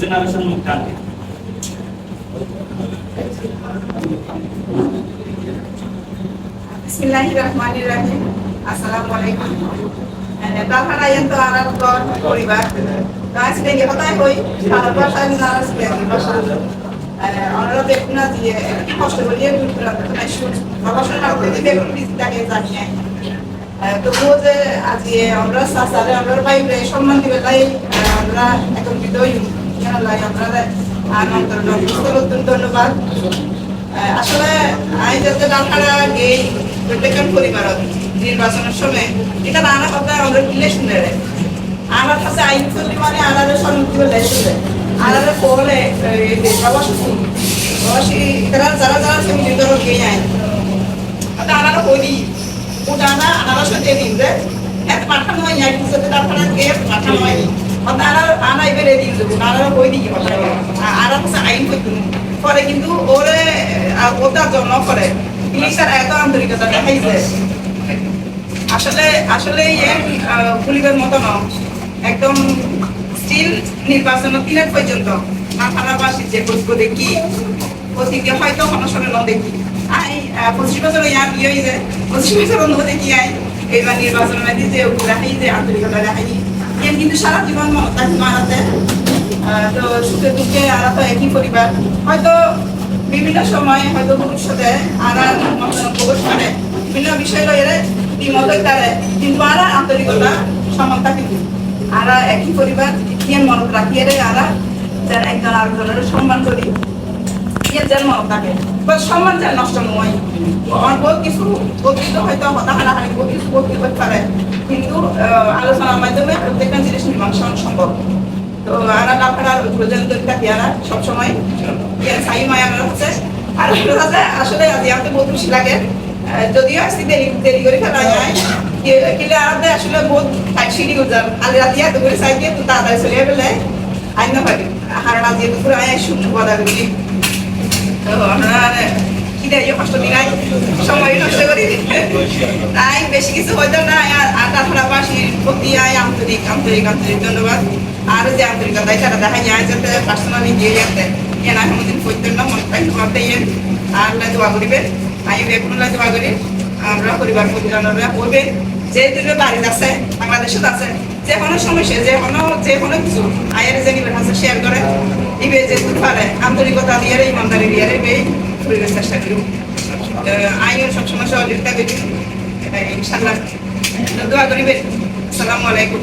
Generation মুখটা আনবে Bismillahirrahmanirrahim. Assalamualaikum. তারপরে আইন তো আর ঘর পরিবার আজকে কথাই হই সারা ভাষা না আমরা দেখুন না যে কষ্ট করি দূর করে না করতে দেখুন বিস্তারে জানি তবুও যে আজ আমরা সাসারে আমরা বাইরে সম্মান দিবে আমরা একত্রিত হই লাই আপনারা আনন্দ নতুন ধন্যবাদ। আসলে আই যাতে ডালখানা সময়, এটা নানা কথা আমরা কিলে শুনে আমার কাছে আইন চলি মানে আলাদা সম্মুখী হলে শুনে। আলাদা পড়লে প্রবাসী যারা যারা সেমি ধরো গিয়ে আইন। আলাদা করি ওটা না আলাদা সাথে দিন যে এত পাঠানো হয় আইন সাথে ডালখানা গিয়ে পাঠানো হয় ওটা আলাদা আনা এবারে দিন দেবো আলাদা কই দিই কথা আলাদা কাছে আইন করতে পরে কিন্তু ওরে ওটার জন্য করে। পুলিশের এত আন্তরিকতা দেখাইছে। আসলে আসলে পুলিশের মতো ন একদম স্টিল নির্বাচন তিনের পর্যন্ত। মাথানাবাসী যে করব দেখি অতীতে হয়তো অনশনে ন দেখি আই পঁচিশ বছর ইয়ার বিয়ে হয়েছে পঁচিশ বছর ন দেখি আই এইবার নির্বাচন মেদি যে দেখাই যে আন্তরিকতা দেখাই কিন্তু সারা জীবন মমতা মারাতে তো সুখে দুঃখে আরা তো একই পরিবার হয়তো বিভিন্ন সময়, হয়তো ভবিষ্যতে আরা প্রবেশ করে বিভিন্ন বিষয় লইয়ে দ্বিমত তারে কিন্তু আরা আন্তরিকতা সমানতা কিন্তু। আরা একই পরিবার ইয়ে মনত রাখিয়ে আরা যার একজন আরেকজনের সম্মান করি ইয়ে থাকে বা সম্মান যেন নষ্ট নয় আমার বহুত কিছু অতীত হয়তো হতাহারাহারি বহুত কিছু করতে হতে পারে। কিন্তু আলোচনার মাধ্যমে প্রত্যেকটা জিনিস মীমাংসা সম্ভব। তো আরা আপনার প্রয়োজন থাকি আরা সবসময়। সাই মায়া হচ্ছে আর হচ্ছে আসলে আজ আমাকে বহুত খুশি লাগে। যদিও আজকে দেরি দেরি করে ফেলা যায়। কিন্তু আমাদের আসলে বহুত সিঁড়ি গুজার আলে রাতি এত করে চাই দিয়ে তো তাড়াতাড়ি চলে গেলে আইন না পারি হার না দিয়ে দুপুরে আয় শুনতে বলা সময় নষ্ট করি তাই বেশি কিছু হয়তো না আর তাছাড়া বাসির প্রতি আয় আন্তরিক আন্তরিক আন্তরিক ধন্যবাদ আর যে আন্তরিকতা সেটা দেখা যায় যাতে পার্সোনালি গিয়ে যাতে এনা কোনোদিন করতেন না মন পাই ভাবতে আর দোয়া করিবেন আমি বেগুনলা দোয়া করি আমরা পরিবার পরিজনরা করবে যে দুটো বাড়িতে আছে বাংলাদেশত আছে। যে কোনো সমস্যা যে কোনো যে কোনো কিছু আয়ের যে নিবেন আছে শেয়ার করে ইবে যে পারে। আন্তরিকতা দিয়ে ইমানদারি দিয়ে এই পরিবেশ চেষ্টা করি আইও সবসময় সহযোগিতা করি ইনশাল্লাহ দোয়া করিবে আসসালামু আলাইকুম।